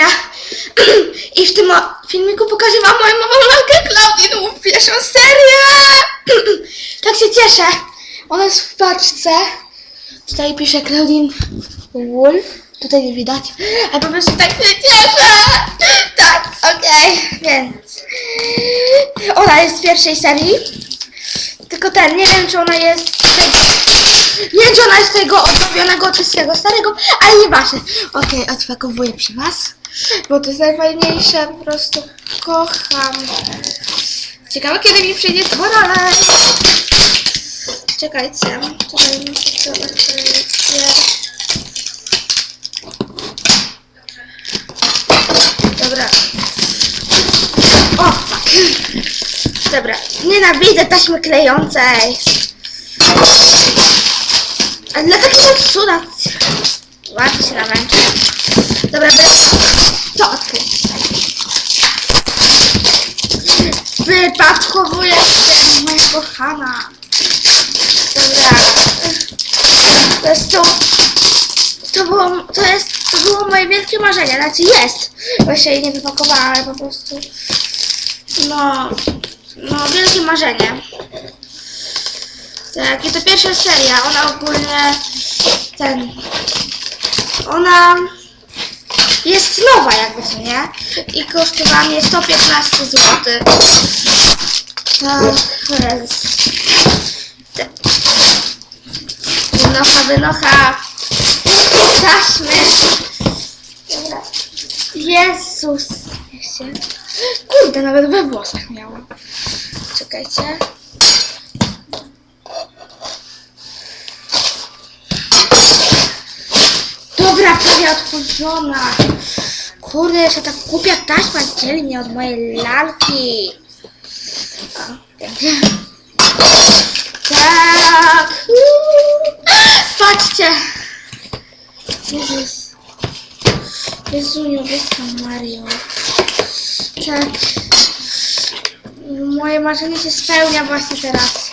seria. I w tym filmiku pokażę wam moją Claudine Wolf, pierwszą serię. tak się cieszę. Ona jest w paczce. Tutaj pisze Claudine Wolf. Tutaj nie widać. A po prostu tak się cieszę. Tak, okej, więc. Ona jest z pierwszej serii. Tylko ten, nie wiem czy ona jest. Nie wiem czy ona jest tego odnowionego czy z tego starego, ale nieważne. Okej, odpakowuję przy was. Bo to jest najfajniejsze, po prostu kocham. Ciekawe kiedy mi przyjdzie korale. Czekajcie, tutaj muszę to. Dobra. O, fuck. Dobra, nienawidzę taśmy klejącej. A dla takiego cuda... Łatwo się namęczę. Dobra, bez... To odkryć. Wypadkowuję się, moja kochana. Dobra. To jest to... To było, to jest, to było moje wielkie marzenie, znaczy jest. Właśnie jej nie wypakowałam, ale po prostu... No... No, wielkie marzenie. Tak, i to pierwsza seria, ona ogólnie... Ten... Ona... Jest nowa jakby, co nie? I kosztowała mnie 115 zł. Tak, Wynocha, wynocha. Taśmy. Jezus. Kurde, nawet we włosach miałam. Czekajcie. Otworzona. Kurde, jeszcze ta głupia taśma dzieli mnie od mojej lalki. Tak. Patrzcie. Jezus. Jezu, niebieska Mario. Tak. Moje marzenie się spełnia właśnie teraz.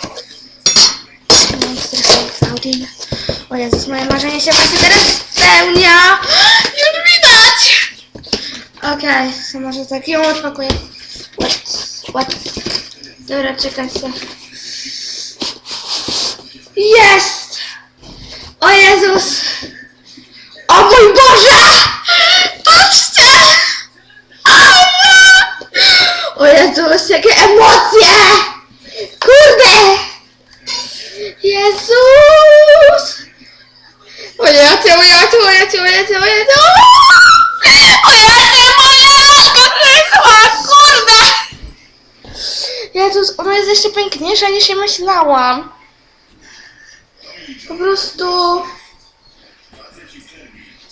O Jezus, moje marzenie się właśnie teraz spełnia. Już widać. Okej, to może tak ją odpakuję. What? What? Dobra, czekajcie. Jest! O Jezus! O mój Boże! Patrzcie! O Jezus, jakie emocje! Kurde! Jezus! Jezus, ona jest jeszcze piękniejsza niż ja myślałam. Po prostu...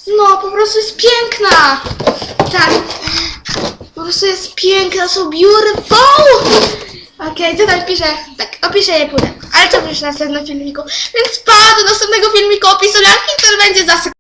No, po prostu jest piękna! Tak. Po prostu jest piękna, so beautiful! Okej, tutaj piszę, tak, opiszę je później. Ale to już w następnym filmiku. Więc pa, do następnego filmiku opisu lalki, który będzie za.